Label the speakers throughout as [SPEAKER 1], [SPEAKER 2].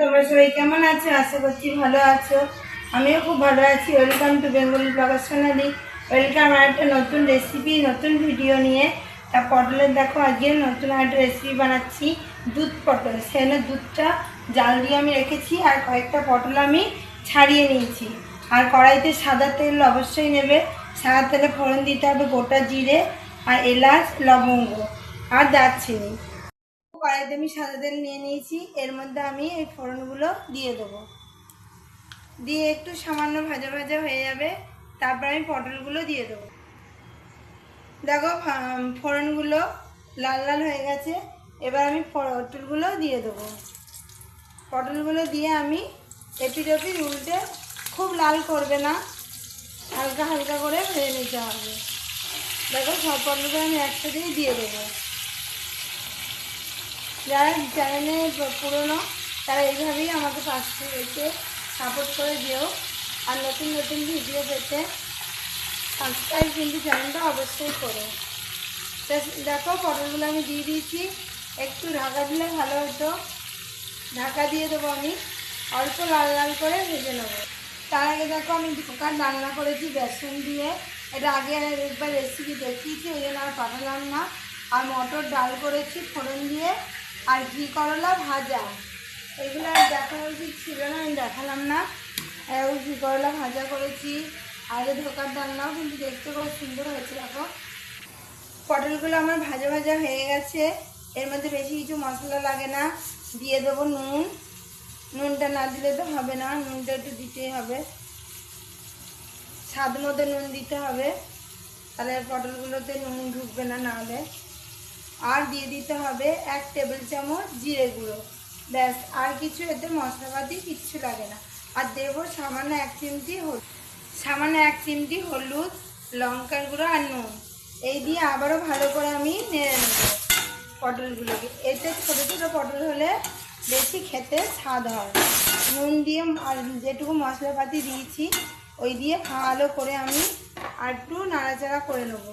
[SPEAKER 1] তোমরা সবাই কেমন আছো? আশা করছি ভালো আছো। আমিও খুব ভালো আছি। Welcome to Bengali blogger Sonali welcome আর একটা নতুন রেসিপি নতুন ভিডিও নিয়ে। তা পটলের দেখো, আজকে নতুন একটা রেসিপি বানাচ্ছি। দুধ পটল। সেখানে দুধটা জাল দিয়ে আমি রেখেছি আর কয়েকটা পটল আমি ছাড়িয়ে নিয়েছি। আর কড়াইতে সাদা তেল অবশ্যই নেবে। সাদা তেলে ফোড়ন দিতে হবে গোটা জিরে আর এলাচ, লবঙ্গ আর দারচিনি। কড়াইতে আমি সাদা তেল নিয়ে নিয়েছি। এর মধ্যে আমি এই ফোড়নগুলো দিয়ে দেবো। দিয়ে একটু সামান্য ভাজা ভাজা হয়ে যাবে। তারপর আমি পটলগুলো দিয়ে দেবো। দেখো ফোড়নগুলো লাল লাল হয়ে গেছে। এবার আমি পটলগুলো দিয়ে দেবো। পটলগুলো দিয়ে আমি এপিট ওপিট উল্টে খুব লাল করবে না। হালকা হালকা করে ভেজে নিতে হবে। দেখো, সব পটলগুলো আমি একসাথেই দিয়ে দেবো। যারা চ্যানেলে পুরনো, তারা এইভাবেই আমাকে পাশে রেখে সাপোর্ট করে দিও আর নতুন নতুন ভিডিও পেতে সাবস্ক্রাইব কিন্তু চ্যানেলটা অবশ্যই করো। দেখো, পটলগুলো আমি দিয়ে দিয়েছি। একটু ঢাকা দিলে ভালো হতো। ঢাকা দিয়ে দেবো আমি। অল্প লাল লাল করে ভেজে নেব। তার আগে দেখো, আমি ধোকার রান্না করেছি বেসন দিয়ে। এটা আগে একবার রেসিপি দেখিয়েছি, ওই জন্য আর পাঠালাম না। আর মটর ডাল করেছি ফোড়ন দিয়ে। আর ঘি করলা ভাজা। এগুলো আর দেখানো উচিত ছিল না, আমি দেখালাম না। আর ঘি করলা ভাজা করেছি। এই ধোকার ডালনাও কিন্তু দেখতে খুব সুন্দর হয়েছে, দেখো। পটলগুলো আমার ভাজা ভাজা হয়ে গেছে। এর মধ্যে বেশি কিছু মশলা লাগে না। দিয়ে দেবো নুন। নুনটা না দিলে তো হবে না, নুনটা একটু দিতেই হবে। স্বাদ মতো নুন দিতে হবে। তাহলে পটলগুলোতে নুন ঢুকবে না, নাহলে। আর দিয়ে দিতে হবে এক টেবিল চামচ জিরে গুঁড়ো। ব্যাস, আর কিছু এতে মশলাপাতি কিচ্ছু লাগে না। আর দেবো সামান্য এক চিমটি হলুদ সামান্য এক চিমটি হলুদ, লঙ্কার গুঁড়ো আর নুন। এই দিয়ে আবারও ভালো করে আমি নেড়ে নেব পটলগুলোকে। এতে ছোটো ছোটো পটল হলে বেশি খেতে স্বাদ হয়। নুন দিয়ে আর যেটুকু মশলাপাতি দিয়েছি, ওই দিয়ে ভালো করে আমি আর একটু নাড়াচাড়া করে নেব।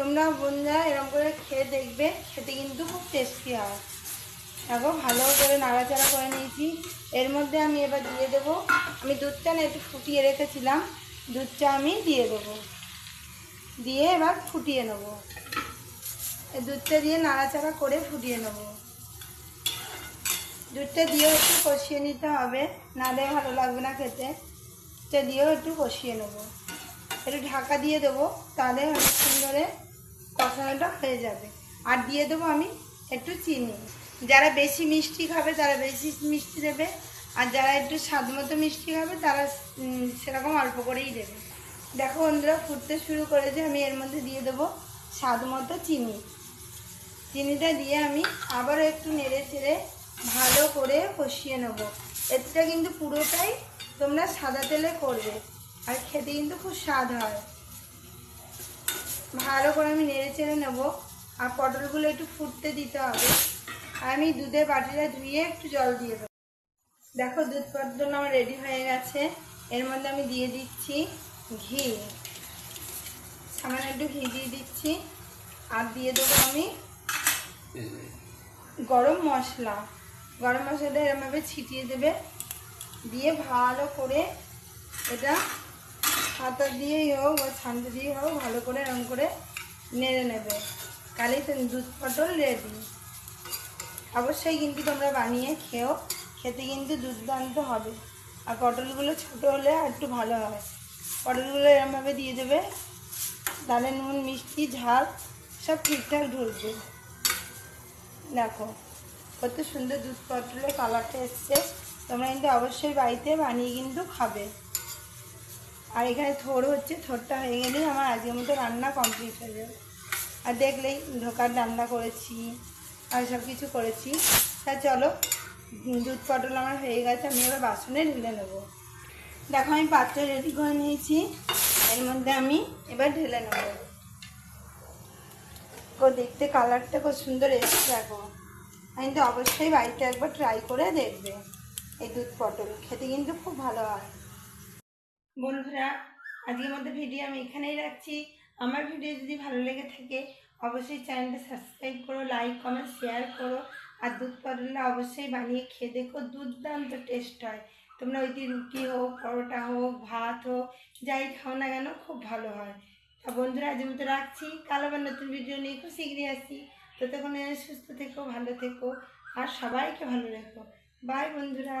[SPEAKER 1] তোমরা বন্ধুরা এরকম করে খেয়ে দেখবে, খেতে কিন্তু খুব টেস্টি হয়। দেখো, ভালো করে নাড়াচাড়া করে নিয়েছি। এর মধ্যে আমি এবার দিয়ে দেবো, আমি দুধটা না একটু ফুটিয়ে রেখেছিলাম, দুধটা আমি দিয়ে দেবো। দিয়ে এবার ফুটিয়ে নেব। দুধটা দিয়ে নাড়াচাড়া করে ফুটিয়ে নেব। দুধটা দিয়েও একটু কষিয়ে নিতে হবে, নাহলে ভালো লাগবে না খেতে। দুধটা দিয়েও একটু কষিয়ে নেব। একটু ঢাকা দিয়ে দেবো, তাহলে অনেকক্ষণ ধরে কষানোটা হয়ে যাবে। আর দিয়ে দেবো আমি একটু চিনি। যারা বেশি মিষ্টি খাবে, তারা বেশি মিষ্টি দেবে। আর যারা একটু স্বাদ মতো মিষ্টি খাবে, তারা সেরকম অল্প করেই দেবে। দেখো বন্ধুরা, ফুটতে শুরু করেছে। আমি এর মধ্যে দিয়ে দেবো স্বাদ মতো চিনি। চিনিটা দিয়ে আমি আবারও একটু নেড়ে চেড়ে ভালো করে কষিয়ে নেব। এটা কিন্তু পুরোটাই তোমরা সাদা তেলে করবে। আর খেতে কিন্তু খুব স্বাদ হয়। ভালো করে আমি নেড়ে চেড়ে নেব। আর পটলগুলো একটু ফুটতে দিতে হবে। আর আমি দুধের বাটিটা ধুয়ে একটু জল দিয়ে দেবো। দেখো, দুধ পটল আমার রেডি হয়ে গেছে। এর মধ্যে আমি দিয়ে দিচ্ছি ঘি। সামান্য একটু ঘি দিয়ে দিচ্ছি। আর দিয়ে দেবো আমি গরম মশলা। গরম মশলাটা এরমভাবে ছিটিয়ে দেবে। দিয়ে ভালো করে এটা হাতা দিয়েই হোক বা ছান্দ দিয়েই হোক, ভালো করে এরকম করে নেড়ে নেবে। কালি দুধ পটল রেডি অবশ্যই কিন্তু তোমরা বানিয়ে খেও, খেতে কিন্তু দুর্দান্ত হবে। আর পটলগুলো ছোটো হলে আর একটু ভালো হয়। পটলগুলো এরমভাবে দিয়ে দেবে। তাহলে নুন, মিষ্টি, ঝাল সব ঠিকঠাক ঢুকবে দেখো, কত সুন্দর দুধ পটলের কালারটা এসছে। তোমরা কিন্তু অবশ্যই বাড়িতে বানিয়ে কিন্তু খাবে। আর এখানে থোড় হচ্ছে, থোড়টা হয়ে গেলেই আমার আজকের মতো রান্না কমপ্লিট হয়ে যাবে। আর দেখলেই ঢোকার রান্না করেছি, আর সব কিছু করেছি। তা চলো, দুধ পটল আমার হয়ে গেছে, আমি এবার বাসনে ঢেলে নেব। দেখো, আমি পাত্র রেডি করে নিয়েছি এর মধ্যে আমি এবার ঢেলে নেব। ও দেখতে কালারটা খুব সুন্দর এসছে, দেখো। তো অবশ্যই বাড়িতে একবার ট্রাই করে দেখবে, এই দুধ পটল। খেতে কিন্তু খুব ভালো হয়। বন্ধুরা, আজকের মতো ভিডিও আমি এখানেই রাখছি। আমার ভিডিও যদি ভালো লেগে থাকে, অবশ্যই চ্যানেলটা সাবস্ক্রাইব করো লাইক কমেন্ট শেয়ার করো। আর দুধ পটলটা অবশ্যই বানিয়ে খেয়ে দেখো, দুর্দান্ত টেস্ট হয়। তোমরা ওই রুটি হোক, পরোটা হোক, ভাত হোক, যাই খাও না কেন, খুব ভালো হয়। তা বন্ধুরা আজ মতো রাখছি। কাল আবার নতুন ভিডিও নিয়ে খুব শীঘ্রই আসি। ততক্ষণে সুস্থ থেকো, ভালো থেকো, আর সবাইকে ভালো রেখো। বাই বন্ধুরা।